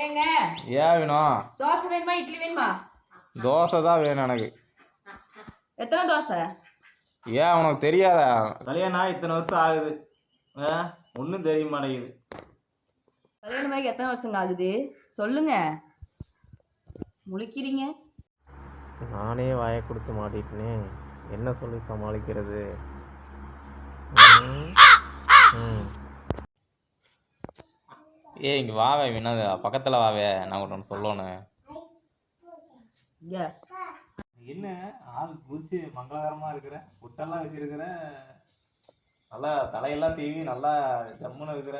ஏங்க? ஏன் வேணும் தோசை வேணுமா? இட்லி வேணுமா? தோசை தான் வேணும் எனக்கு. எத்தனை தோசை? ஏன் உனக்கு தெரியாதா? கல்யாணம் ஆகி இத்தனை வருஷம் ஆகுது. ஒன்றும் தெரிய மாட்டேங்குது. கல்யாணமாகி எத்தனை வருஷங்க ஆகுது? சொல்லுங்க. முழிக்கிறீங்க. நானே வாயை கொடுத்து மாட்டிட்டேனே என்ன சொல்லி சமாளிக்கிறது ம், ம். ஏ இங்கே வாவே வினோத. பக்கத்தில் வாவே. நான் ஒன்று சொல்லணும். என்ன? ஆள் பூச்சி மங்களகரமாக இருக்கிற புட்டெல்லாம் வச்சிருக்கிற நல்லா தலையெல்லாம் தீவி நல்லா ஜம்முன்னு இருக்கிற.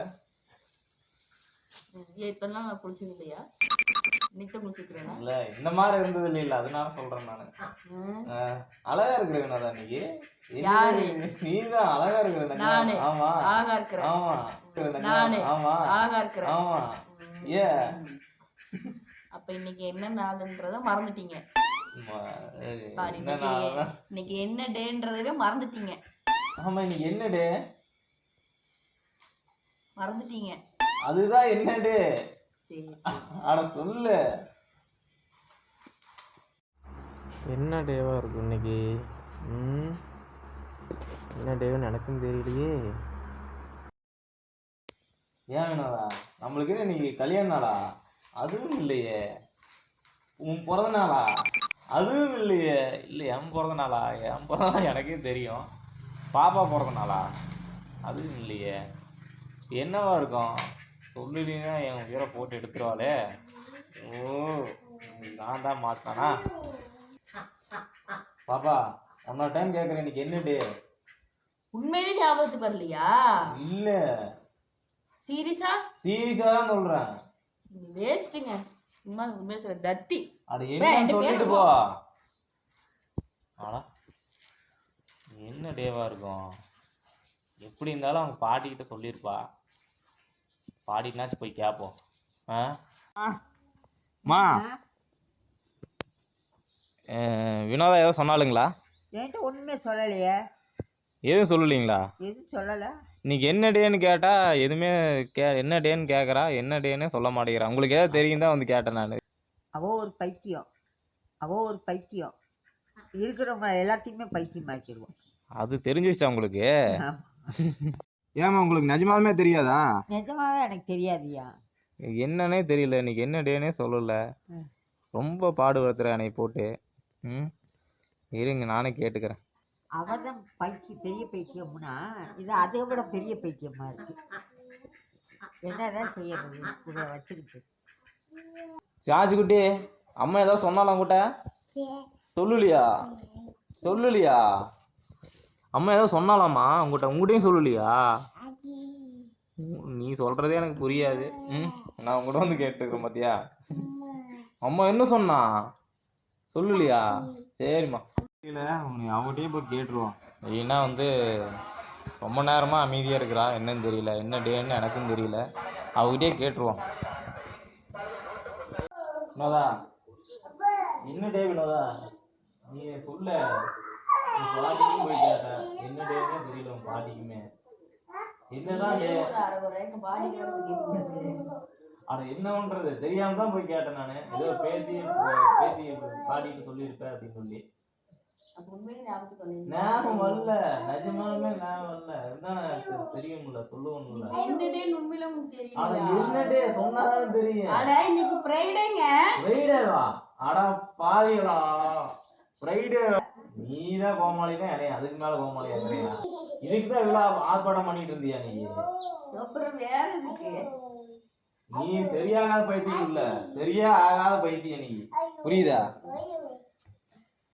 நாள் நான் குளிச்சது இல்லையா தான் குளிச்சுக்கிறேனா இல்லை இந்த மாதிரி இருந்தது இல்லை அதனால சொல்கிறேன் நான். அழகா இருக்கிற வினோதா இன்னைக்கு. யாரு? நீ தான் அழகா இருக்கிற நானு. ஆமா. அழகா இருக்கிறேன் ஆமா. நானு. ஆமா. அழகா இருக்கிறேன் ஆமா. ஏ. அப்ப இன்னைக்கு என்ன நாளுன்றத மறந்துட்டீங்க. சாரி இன்னைக்கு இன்னைக்கு என்ன டேன்றதவே மறந்துட்டீங்க. ஆமா இன்னைக்கு என்ன டே? மறந்துட்டீங்க. அதுதான் என்ன டே சரி. அட சொல்லு. என்ன டேவா இருக்கும் இன்னைக்கு? ம்? என்ன டேவுன்னு எனக்கும் தெரியலையே. ஏன் வினோதா? நம்மளுக்கு இன்னைக்கு கல்யாண நாளா? அதுவும் இல்லையே. உன் பிறந்த நாளா? அதுவும் இல்லையே. இல்லை என் பிறந்த நாளா? என் பிறந்த நாள் எனக்கே தெரியும். பாப்பா பிறந்த நாளா? அதுவும் இல்லையே. என்னவா இருக்கும்? சொல்லுலீங்கன்னா என் உயிரை போட்டு எடுத்துருவாளே. ஓ நான் தான் மாட்டானா? பாப்பா ஒன்னொரு டைம் கேட்குறேன் இன்னைக்கு என்ன டே உண்மையிலே ஞாபகத்துக்கு வரலையா? இல்லை. சீரியஸா? சீரியஸாக தான் சொல்கிறேன் நீ வேஸ்ட்டுங்க. சும்மா உண்மையில சொல்ல தத்தி. அட என்ன சொல்லிட்டு போ. ஆடா என்ன டேவா இருக்கும்? எப்படி இருந்தாலும் அவங்க பாட்டிக்கிட்ட சொல்லியிருப்பா. பாட்டினாச்சும் போய் கேட்போம் ஆ? மா. வினோதா ஏதோ சொன்னாலுங்களா என்கிட்ட ஒன்றுமே சொல்லலையே. எதுவும் சொல்லலீங்களா? எதுவும் சொல்லலை. இன்னைக்கு என்ன டேன்னு கேட்டா எதுவுமே கே என்ன டேன்னு கேட்குறா என்ன டேன்னு சொல்ல மாட்டேங்கிறா. உங்களுக்கு ஏதாவது தெரியும் தான் வந்து கேட்டேன் நான். அவ ஒரு பைத்தியம். அவ ஒரு பைத்தியம். இருக்கிறவங்க எல்லாத்தையுமே பைத்தியம் ஆக்கிடுவோம் அது தெரிஞ்சிருச்சா உங்களுக்கு. ஏமா உங்களுக்கு நிஜமாலுமே தெரியாதா? நிஜமாவே எனக்கு தெரியாதுயா என்னன்னே தெரியல. இன்னைக்கு என்ன டேனே சொல்லல. ரொம்ப பாடுபடுத்துற என்னை போட்டு. ம். இருங்க நானே கேட்டுக்கிறேன். அவதான் பைத்திய பெரிய பைத்தியம்னா இது அதை விட பெரிய பைத்தியமா இருக்கு. என்னதான் செய்யறது இதை வச்சுக்கிட்டு. சார்ஜ் குட்டி அம்மா ஏதாவது சொன்னாலாம் கூட்ட சொல்லலையா? சொல்லலையா? அம்மா ஏதோ சொன்னாலாமா? உங்ககிட்ட உங்ககிட்டயும் சொல்லலையா? நீ சொல்றதே எனக்கு புரியாது. ம் நான் உங்ககிட்ட வந்து கேட்டுக்கிறேன் பாத்தியா? அம்மா. என்ன சொன்னா? சொல்லலையா? சரிம்மா. நீ அவங்ககிட்டயே போய் கேட்டுருவோம். இல்லைன்னா வந்து ரொம்ப நேரமாக அமைதியாக இருக்கிறா. என்னன்னு தெரியல. என்ன டேன்னு எனக்கும் தெரியல. அவகிட்டயே கேட்டுருவோம். வினோதா என்ன டே வினோதா? நீ சொல்ல. பாட்டிக்கும் போய் கேட்ட என்ன டேன்னே தெரியல உன் பாட்டிக்குமே என்னதான் டே அட என்ன பண்றது? தெரியாம தான் போய் கேட்டேன் நானு. ஏதோ பாட்டிட்டு சொல்லியிருப்பேன் அப்படின்னு சொல்லி. ஞாபகத்துக்கு வரலையா? ஞாபகம் வரல. நிஜமாலுமே ஞாபகம் வரல. எனக்கு தெரியும்ல சொல்லுவோம்ல. என்ன டே உண்மையில உங்களுக்கு அட தெரியலையா? என்ன டே சொன்னாதானே தெரியும். அட இன்னைக்கு ஃப்ரைடேங்க ஃப்ரைடேவா அட பாவிகளா? ஃப்ரைடே நீதான் கோமாளினா என்னைய? அதுக்கு மேல கோமாளி என்னையா இதுக்கு தான் இவ்வளவு ஆர்ப்பாட்டம் பண்ணிட்டு இருந்தியா நீ? அப்புறம் வேற எதுக்கு? நீ சரியாகாத பைத்தியம் இல்ல சரியா ஆகாத பைத்தியம் நீ. புரியுதா?